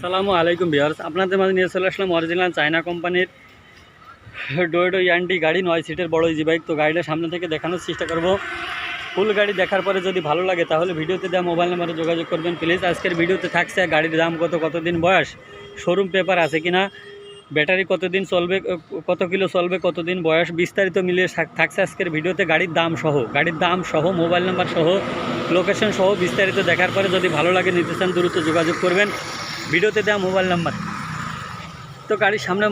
সালামু আলাইকুম বিহার আপনাদের মাঝে নিয়ে চলে আসলাম অরিজিনাল চায়না কোম্পানির ডোয়েডো ইয়ান্ডি গাড়ি, নয় সিটের বড় ইজি বাইক তো গাড়িটা সামনে থেকে দেখানোর চেষ্টা করব। ফুল গাড়ি দেখার পরে যদি ভালো লাগে, তাহলে ভিডিওতে দেওয়া মোবাইল নাম্বারে যোগাযোগ করবেন। প্লিজ, আজকের ভিডিওতে থাকছে গাড়ির দাম কত, কতদিন বয়স শোরুম পেপার আছে কিনা ব্যাটারি কতদিন চলবে, কত কিলো চলবে, কতদিন বয়স, বিস্তারিত মিলিয়ে থাক- থাকছে আজকের ভিডিওতে গাড়ির দাম সহ, গাড়ির দাম সহ, মোবাইল নাম্বার সহ লোকেশন সহ বিস্তারিত দেখার পরে যদি ভালো লাগে, নিতে চান, দ্রুত যোগাযোগ করবেন। ভিডিওতে দেওয়া মোবাইল নাম্বার। তো গাড়ির সামনে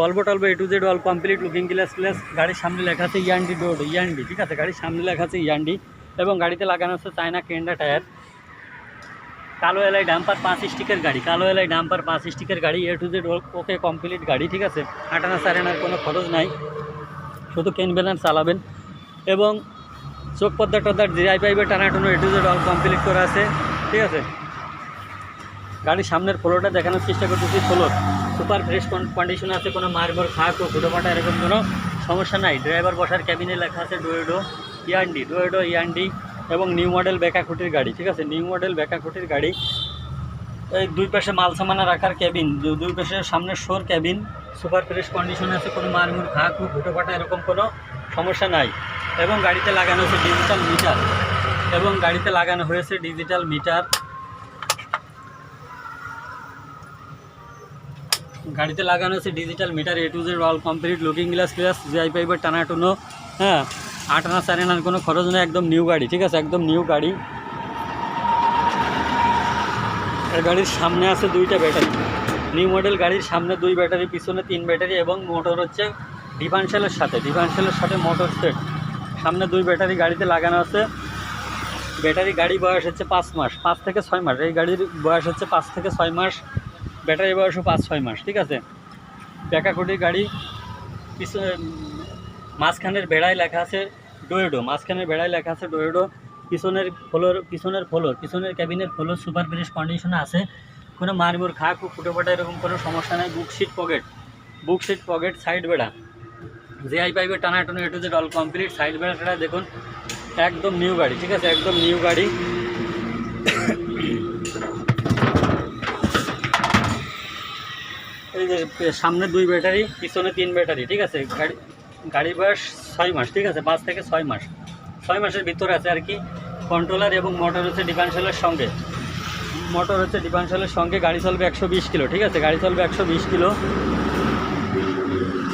বলব টলবো A to Z all complete looking glass glass গাড়ির সামনে লেখা আছে ইয়ান্ডি ডোড ইয়ান্ডি ঠিক আছে? গাড়ির সামনে লেখা আছে ইয়ান্ডি এবং গাড়িতে লাগানো আছে চায়না কেন্ডা টায়ার কালো এলাই ডাম্পার পাঁচ স্টিকের গাড়ি। কালো এলাই ডাম্পার পাঁচ স্টিকের গাড়ি। A to Z okay complete গাড়ি, ঠিক আছে? আটানা সারানার কোনো খরচ নাই। শুধু কিনবেন আর চালাবেন। এবং চোখ পদ্মা টদ্দার জিরাই পাইবে টানাটুনো A to Z all complete করা আছে, ঠিক আছে? গাড়ির সামনের ফ্লোরটা দেখানোর চেষ্টা করতেছি, ফ্লোর। সুপার ফ্রেশ কন্ডিশন আছে, কোনো মারমর খাক ও ফুটোফাটা এরকম কোনো সমস্যা নাই। ড্রাইভার বসার ক্যাবিনে লেখা আছে ডোয়েডো ইয়ান্ডি ডোয়েডো ইয়ান্ডি এবং নিউ মডেল বেকা খুঁটির গাড়ি, ঠিক আছে? নিউ মডেল বেকা খুঁটির গাড়ি। এই দুই পাশে মাল সামানা রাখার ক্যাবিন দুই পাশে সামনের শোর ক্যাবিন সুপার ফ্রেশ কন্ডিশন আছে, কোনো মারমুর খাক ও ফুটোফাটা এরকম কোনো সমস্যা নাই। এবং গাড়িতে লাগানো হয়েছে ডিজিটাল মিটার এবং গাড়িতে লাগানো হয়েছে ডিজিটাল মিটার গাড়িতে লাগানো আছে digital meter A to Z all complete looking glass glass GI পাইপের টানাটুনো হ্যাঁ আট আনা, চার আনার কোনো খরচ নেই, একদম নিউ গাড়ি, ঠিক আছে? একদম নিউ গাড়ি। এই গাড়ির সামনে আছে দুইটা ব্যাটারি নিউ মডেল গাড়ির সামনে দুই ব্যাটারি পিছনে তিন ব্যাটারি এবং মোটর হচ্ছে ডিফারেন্সিয়ালের সাথে ডিফারেন্সিয়ালের সাথে মোটর সেট সামনে দুই ব্যাটারি গাড়িতে লাগানো আছে। ব্যাটারি গাড়ি বয়স হচ্ছে পাঁচ মাস, পাঁচ থেকে ছয় মাস। এই গাড়ির বয়স হচ্ছে পাঁচ থেকে ছয় মাস। ব্যাটারি বয়সও পাঁচ, ছয় মাস, ঠিক আছে? ব্যাকাকুটির গাড়ি পিছনে মাঝখানের বেড়ায় লেখা আছে ডোয়েডো, মাঝখানের বেড়ায় লেখা আছে ডোয়েডো। পিছনের ফ্লোর পিছনের ফ্লোর, পিছনের ক্যাবিনের ফ্লোর সুপার ফ্রেশ কন্ডিশনে আছে। কোনো মারমুর খাক ও ফুটো ফাটা, এরকম কোনো সমস্যা নেই। বুক সিট পকেট, বুক সিট পকেট, সাইড বেড়া। যে আই পাইবে টানা টানা, A to Z all complete side বেড়াটা দেখুন, একদম নিউ গাড়ি, ঠিক আছে? একদম নিউ গাড়ি। এই যে সামনে দুই ব্যাটারি, পিছনে তিন ব্যাটারি, ঠিক আছে? গাড়ি গাড়ির বয়স ছয় মাস, ঠিক আছে? পাঁচ থেকে ছয় মাস। ছয় মাসের ভিতরে আছে আর কি কন্ট্রোলার এবং মোটর হচ্ছে ডিফারেন্সিয়ালের সঙ্গে। মোটর হচ্ছে ডিফারেন্সিয়ালের সঙ্গে, গাড়ি চলবে একশো বিশ কিলো, ঠিক আছে? গাড়ি চলবে একশো বিশ কিলো।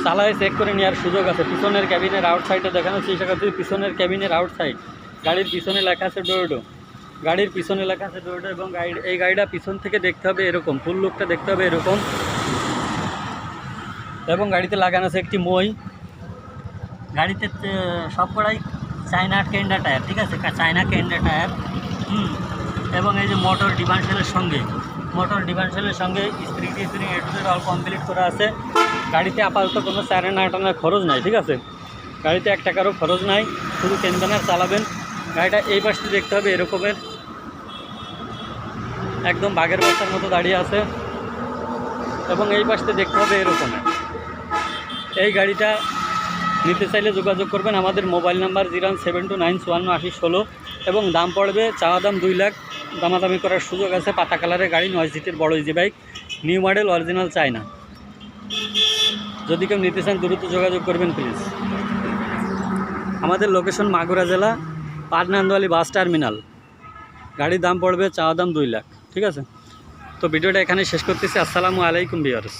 চালায় চেক করে নেওয়ার সুযোগ আছে। পিছনের ক্যাবিনের আউটসাইডে দেখানোর চেষ্টা করছি পিছনের ক্যাবিনের আউটসাইড গাড়ির পিছনে লেখা আছে ডোয়েডো গাড়ির পিছনে লেখা আছে ডোয়েডো এবং গাড়ি, এই গাড়িটা পিছন থেকে দেখতে হবে এরকম ফুল লুকটা দেখতে হবে এরকম। এবং গাড়িতে লাগানো আছে একটি মই। গাড়িতে সবকটাই চায়না কেন্ডা টায়ার ঠিক আছে? চায়না কেন্ডা টায়ার হুম। এবং এই যে মোটর ডিভান্সেলের সঙ্গে মোটর ডিভান্সেলের সঙ্গে স্প্রিং স্প্রিং এটুদের অল কমপ্লিট করা আছে। গাড়িতে আপাতত কোনো চারে না টানার খরচ নাই, ঠিক আছে? গাড়িতে এক টাকারও খরচ নাই, শুধু কিনবেন আর চালাবেন। গাড়িটা এই পাশে দেখতে হবে, এরকমের একদম বাঘের বাচ্চার মতো দাঁড়িয়ে আছে। এবং এই পাশে দেখতে হবে এরকমের এই গাড়িটা নিতে চাইলে যোগাযোগ করবেন। আমাদের mobile number zero seven two nine চুয়ান্ন আশি ষোলো এবং দাম পড়বে চাওয়া দাম দুই লাখ। দামাদামি করার সুযোগ আছে পাতা কালারের গাড়ি, নয় সিটের বড় easy bike new model original China যদি কেউ নিতে চান দ্রুত যোগাযোগ করবেন প্লিজ আমাদের লোকেশন মাগুরা জেলা পাটনান্দওয়ালি বাস টার্মিনাল। গাড়ির দাম পড়বে চাওয়া দাম দুই লাখ। ঠিক আছে? তো ভিডিওটা এখানে শেষ করতেছি। আসসালামু আলাইকুম বিয়ার্স